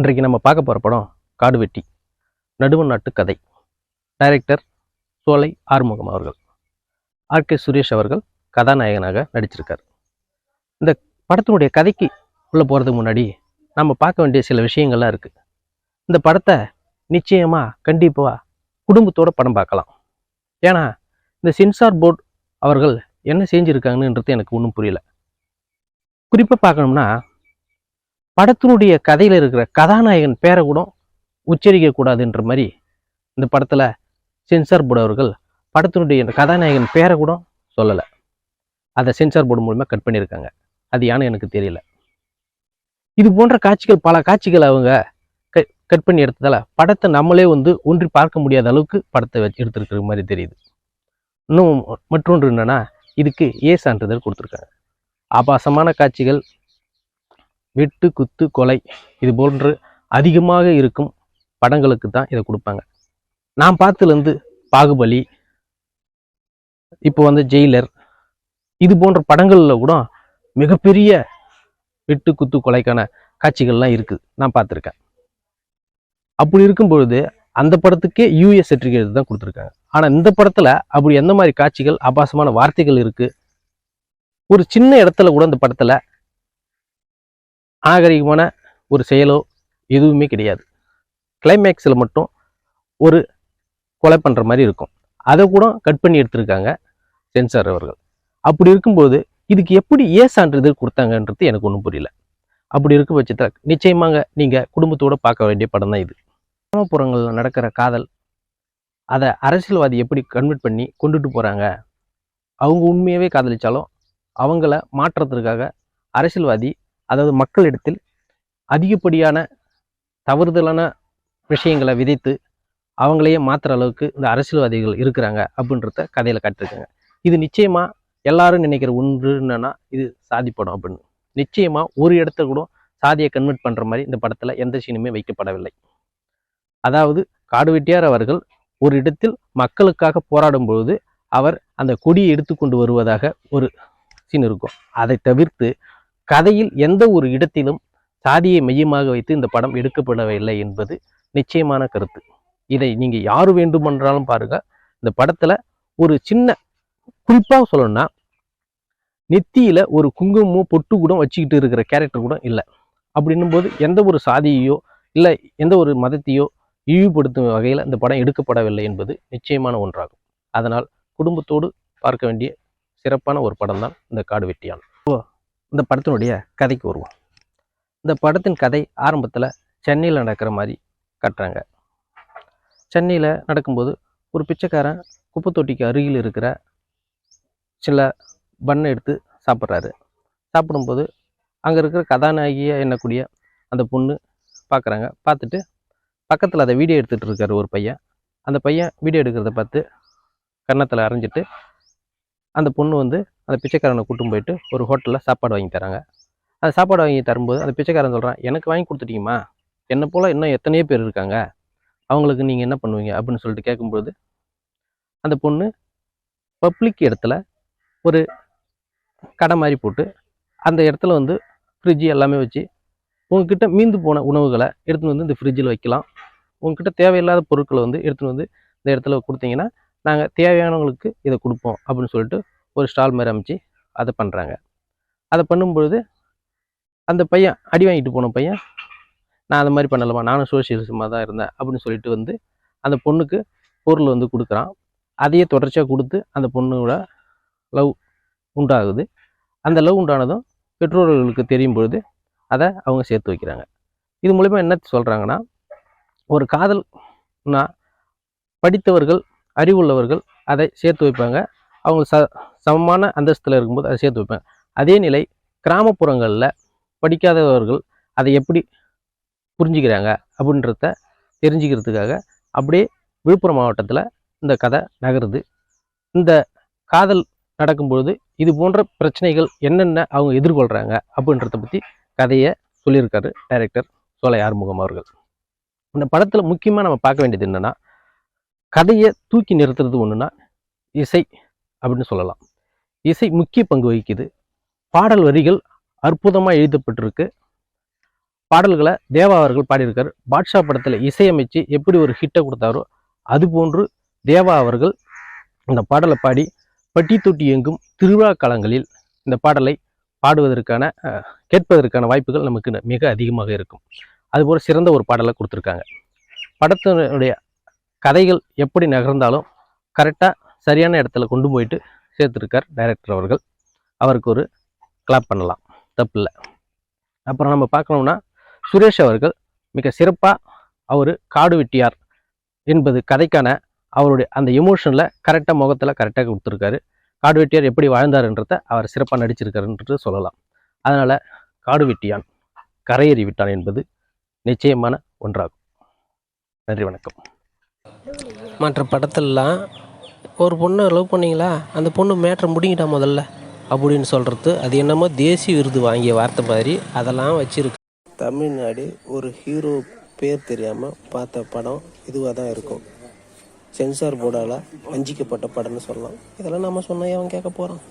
இன்றைக்கு நம்ம பார்க்க போகிற படம் காடுவெட்டி நடுவன் நாட்டு கதை. டைரக்டர் சோலை ஆறுமுகம் அவர்கள். ஆர். கே. சுரேஷ் அவர்கள் கதாநாயகனாக நடிச்சிருக்கார். இந்த படத்தினுடைய கதைக்கு உள்ளே போகிறதுக்கு முன்னாடி நம்ம பார்க்க வேண்டிய சில விஷயங்கள்லாம் இருக்குது இந்த படத்தை நிச்சயமாக கண்டிப்பாக குடும்பத்தோட படம் பார்க்கலாம். ஏன்னா இந்த சென்சார் போர்டு அவர்கள் என்ன செஞ்சுருக்காங்கன்றது எனக்கு ஒன்றும் புரியல. குறிப்பாக பார்க்கணும்னா படத்தினுடைய கதையில் இருக்கிற கதாநாயகன் பேரை கூட உச்சரிக்கக்கூடாதுன்ற மாதிரி இந்த படத்தில் சென்சார் போர்டு அவர்கள் படத்தினுடைய இந்த கதாநாயகன் பேரை கூட சொல்லலை. அதை சென்சார் போர்டு மூலமாக கட் பண்ணியிருக்காங்க. அது யானை எனக்கு தெரியல. இது போன்ற காட்சிகள் பல காட்சிகள் அவங்க கட் பண்ணி எடுத்ததால படத்தை நம்மளே வந்து ஒன்றி பார்க்க முடியாத அளவுக்கு படத்தை வச்சு எடுத்திருக்கிற மாதிரி தெரியுது. இன்னும் மற்றொன்று என்னன்னா இதுக்கு ஏ சான்றிதழ் கொடுத்துருக்காங்க. ஆபாசமான காட்சிகள் வெட்டு குத்து கொலை இது போன்று அதிகமாக இருக்கும் படங்களுக்கு தான் இதை கொடுப்பாங்க. நான் பார்த்ததுலேருந்து பாகுபலி இப்போ வந்து ஜெயிலர் இது போன்ற படங்களில் கூட மிகப்பெரிய வெட்டு குத்து கொலைக்கான காட்சிகள்லாம் இருக்குது நான் பார்த்துருக்கேன். அப்படி இருக்கும் பொழுது அந்த படத்துக்கே யூஎஸ் சர்டிஃபிகேட் தான் கொடுத்துருக்காங்க. ஆனால் இந்த படத்தில் அப்படி எந்த மாதிரி காட்சிகள் ஆபாசமான வார்த்தைகள் இருக்குது ஒரு சின்ன இடத்துல கூட இந்த படத்தில் நாகரிகமான ஒரு செயலோ எதுவுமே கிடையாது. கிளைமேக்ஸில் மட்டும் ஒரு கொலை பண்ணுற மாதிரி இருக்கும். அதை கூட கட் பண்ணி எடுத்திருக்காங்க சென்சார் அவர்கள். அப்படி இருக்கும்போது இதுக்கு எப்படி ஏ சான்றிதழ் கொடுத்தாங்கன்றது எனக்கு ஒன்றும் புரியல. அப்படி இருக்க பட்சத்தில் நிச்சயமாக நீங்கள் குடும்பத்தோடு பார்க்க வேண்டிய படம் தான் இது. கிராமப்புறங்களில் நடக்கிற காதல் அதை அரசியல்வாதி எப்படி கன்வெர்ட் பண்ணி கொண்டுட்டு போகிறாங்க அவங்க உண்மையாகவே காதலிச்சாலும் அவங்கள மாற்றுறதுக்காக அரசியல்வாதி அதாவது மக்களிடத்தில் அதிகப்படியான தவறுதலான விஷயங்களை விதைத்து அவங்களையே மாற்றுற அளவுக்கு இந்த அரசியல்வாதிகள் இருக்கிறாங்க அப்படின்றத கதையில் காட்டியிருக்காங்க. இது நிச்சயமாக எல்லாரும் நினைக்கிற ஒன்று என்னன்னா இது சாதி படம் அப்படின்னு. நிச்சயமாக ஒரு இடத்த கூட சாதியை கன்வெர்ட் பண்ணுற மாதிரி இந்த படத்தில் எந்த சீனுமே வைக்கப்படவில்லை. அதாவது காடு வெட்டியார் அவர்கள் ஒரு இடத்தில் மக்களுக்காக போராடும் பொழுது அவர் அந்த கொடியை எடுத்துக்கொண்டு வருவதாக ஒரு சீன் இருக்கும். அதை தவிர்த்து கதையில் எந்த ஒரு இடத்திலும் சாதியை மையமாக வைத்து இந்த படம் எடுக்கப்படவில்லை என்பது நிச்சயமான கருத்து. இதை நீங்கள் யார் வேண்டுமென்றாலும் பாருங்க. இந்த படத்தில் ஒரு சின்ன குறிப்பாக சொல்லணும்னா நெத்தியில் ஒரு குங்குமமோ பொட்டு கூட வச்சுக்கிட்டு இருக்கிற கேரக்டர் கூட இல்லை. அப்படின்னும் போது எந்த ஒரு சாதியையோ இல்லை எந்த ஒரு மதத்தையோ இழிவுபடுத்தும் வகையில் இந்த படம் எடுக்கப்படவில்லை என்பது நிச்சயமான ஒன்றாகும். அதனால் குடும்பத்தோடு பார்க்க வேண்டிய சிறப்பான ஒரு படம் தான் இந்த காடு வெட்டியான் இந்த படத்தினுடைய கதைக்கு வருவோம். இந்த படத்தின் கதை ஆரம்பத்தில் சென்னையில் நடக்கிற மாதிரி கட்டுறாங்க. சென்னையில் நடக்கும்போது ஒரு பிச்சைக்காரன் குப்பை தொட்டிக்கு அருகில் இருக்கிற சில பண்ணை எடுத்து சாப்பிட்றாரு. சாப்பிடும்போது அங்கே இருக்கிற கதாநாயகியாக என்னக்கூடிய அந்த பொண்ணு பார்க்குறாங்க பார்த்துட்டு பக்கத்தில் அதை வீடியோ எடுத்துகிட்டு இருக்காரு ஒரு பையன். அந்த பையன் வீடியோ எடுக்கிறத பார்த்து கன்னத்தில் அரைஞ்சிட்டு அந்த பொண்ணு வந்து அந்த பிச்சைக்காரனை கூட்டும் போயிட்டு ஒரு ஹோட்டலில் சாப்பாடு வாங்கி தராங்க. அந்த சாப்பாடு வாங்கி தரும்போது அந்த பிச்சைக்காரன் சொல்கிறான் எனக்கு வாங்கி கொடுத்துட்டீங்கம்மா. என்னை போல் இன்னும் எத்தனையோ பேர் இருக்காங்க. அவங்களுக்கு நீங்கள் என்ன பண்ணுவீங்க? அப்படின்னு சொல்லிட்டு கேட்கும்போது அந்த பொண்ணு பப்ளிக் இடத்துல ஒரு கடை மாதிரி போட்டு அந்த இடத்துல வந்து ஃப்ரிட்ஜு எல்லாமே வச்சு உங்ககிட்ட மீந்து போன உணவுகளை எடுத்துன்னு வந்து இந்த ஃப்ரிட்ஜில் வைக்கலாம். உங்ககிட்ட தேவையில்லாத பொருட்களை வந்து எடுத்துன்னு வந்து இந்த இடத்துல கொடுத்தீங்கன்னா நாங்கள் தேவையானவங்களுக்கு இதை கொடுப்போம். அப்படின்னு சொல்லிட்டு ஒரு ஸ்டால் மாதிரி அமைச்சு அதை பண்ணுறாங்க அதை பண்ணும்பொழுது அந்த பையன் அடி வாங்கிட்டு போன பையன் நான் அந்த மாதிரி பண்ணலாமா நானும் சோசியலிசமாக தான் இருந்தேன் அப்படின்னு சொல்லிட்டு வந்து அந்த பொண்ணுக்கு பொருள் வந்து கொடுக்குறான். அதையே தொடர்ச்சியாக கொடுத்து அந்த பொண்ணோட லவ் உண்டாகுது. அந்த லவ் உண்டானதும் பெற்றோர்களுக்கு தெரியும் பொழுது அதை அவங்க சேர்த்து வைக்கிறாங்க. இது மூலிமா என்ன சொல்கிறாங்கன்னா ஒரு காதல்னா படித்தவர்கள் அறிவுள்ளவர்கள் அதை சேர்த்து வைப்பாங்க. அவங்க ச சமமான அந்தஸ்தில் இருக்கும்போது அதை சேர்த்து வைப்பாங்க அதே நிலை கிராமப்புறங்களில் படிக்காதவர்கள் அதை எப்படி புரிஞ்சுக்கிறாங்க அப்படின்றத தெரிஞ்சுக்கிறதுக்காக அப்படியே விழுப்புரம் மாவட்டத்தில் இந்த கதை நகருது. இந்த காதல் நடக்கும்பொழுது இது போன்ற பிரச்சனைகள் என்னென்ன அவங்க எதிர்கொள்கிறாங்க அப்படின்றத பற்றி கதையை சொல்லியிருக்காரு டைரக்டர் சோலை ஆறுமுகம் அவர்கள். இந்த படத்தில் முக்கியமாக நம்ம பார்க்க வேண்டியது என்னென்னா கதையை தூக்கி நிறுத்துறது ஒன்றுனா இசை அப்படின்னு சொல்லலாம். இசை முக்கிய பங்கு வகிக்குது. பாடல் வரிகள் அற்புதமாக எழுதப்பட்டிருக்கு. பாடல்களை தேவா அவர்கள் பாடியிருக்கார். பாட்ஷா படத்தில் இசையமைச்சு எப்படி ஒரு ஹிட்டை கொடுத்தாரோ அது போன்று தேவா அவர்கள் இந்த பாடலை பாடி பட்டி தொட்டி எங்கும் திருவிழா காலங்களில் இந்த பாடலை பாடுவதற்கான கேட்பதற்கான வாய்ப்புகள் நமக்கு மிக அதிகமாக இருக்கும். அதுபோல் சிறந்த ஒரு பாடலை கொடுத்துருக்காங்க. படத்தினுடைய கதைகள் எப்படி நகர்ந்தாலும் கரெக்டாக சரியான இடத்துல கொண்டு போயிட்டு சேர்த்துருக்கார் டைரக்டர் அவர்கள். அவருக்கு ஒரு கிளாப் பண்ணலாம். தப்பில்லை அப்புறம் நம்ம பார்க்கணும்னா சுரேஷ் அவர்கள் மிக சிறப்பாக அவர் காடு வெட்டியார் என்பது கதைக்கான அவருடைய அந்த எமோஷனில் கரெக்டாக முகத்தில் கரெக்டாக கொடுத்துருக்காரு. காடு வெட்டியார் எப்படி வாழ்ந்தாருன்றத அவர் சிறப்பாக நடிச்சிருக்காருன்றது சொல்லலாம். அதனால் காடு வெட்டியான் கரையேறி விட்டான் என்பது நிச்சயமான ஒன்றாகும். நன்றி வணக்கம். மற்ற படத்திலலாம் ஒரு பொண்ணை லவ் பண்ணீங்களா? அந்த பொண்ணு மேட்ரை முடிங்கிட்டா முதல்ல? அப்படின்னு சொல்கிறது அது என்னமோ தேசிய விருது வாங்கிய வார்த்தை மாதிரி அதெல்லாம் வச்சுருக்கு. தமிழ்நாடு ஒரு ஹீரோ பேர் தெரியாமல் பார்த்த படம் இதுவாக தான் இருக்கும். சென்சார் போர்டால் வஞ்சிக்கப்பட்ட படம்னு சொல்லலாம். இதெல்லாம் நம்ம சொன்னால் அவன் கேட்க போகிறான்